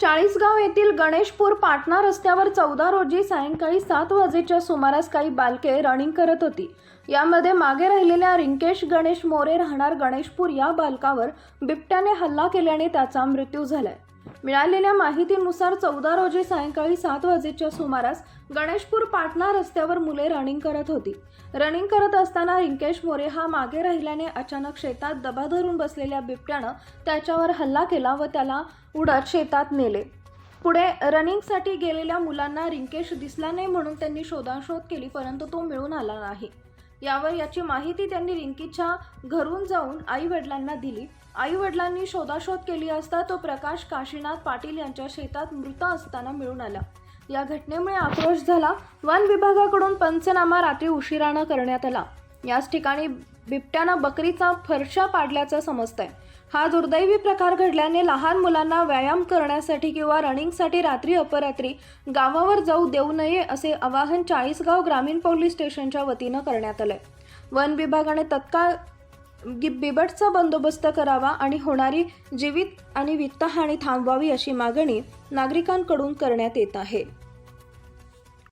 चाळीसगाव येथील गणेशपूर पाटणा रस्त्यावर चौदा रोजी सायंकाळी सात वाजेच्या सुमारास काही बालके रनिंग करत होती. यामध्ये मागे राहिलेल्या रिंकेश गणेश मोरे राहणार गणेशपूर या बालकावर बिबट्याने हल्ला केल्याने त्याचा मृत्यू झालाय. मिळालेल्या माहितीनुसार चौदा रोजी सायंकाळी सात वाजेच्या सुमारास गणेशपूर पाटणा रस्त्यावर मुले रनिंग करत होती. रनिंग करत असताना रिंकेश मोरे हा मागे राहिल्याने अचानक शेतात दबा धरून बसलेल्या बिबट्यानं त्याच्यावर हल्ला केला व त्याला उडत शेतात नेले. पुढे रनिंगसाठी गेलेल्या मुलांना रिंकेश दिसला नाही म्हणून त्यांनी शोधाशोध केली परंतु तो मिळून आला नाही. यावर याची माहिती त्यांनी रिंकीच्या घरून जाऊन आई वडिलांना दिली. आई वडिलांनी शोधाशोध केली असता तो प्रकाश काशीनाथ पाटील यांच्या शेतात मृत असताना मिळून आला. या घटनेमुळे आक्रोश झाला. वन विभागाकडून पंचनामा रात्री उशिरानं करण्यात आला. याच ठिकाणी बिबट्यानं बकरीचा फरशा पाडल्याचं समजतंय. हा दुर्दैवी प्रकार घडल्याने लहान मुलांना व्यायाम करण्यासाठी किंवा रनिंगसाठी रात्री अपरात्री गावावर जाऊ देऊ नये असे आवाहन चाळीसगाव ग्रामीण पोलीस स्टेशनच्या वतीनं करण्यात आलंय. वन विभागाने तत्काळ बिबटचा बंदोबस्त करावा आणि होणारी जीवित आणि वित्तहानी थांबवावी अशी मागणी नागरिकांकडून करण्यात येत आहे.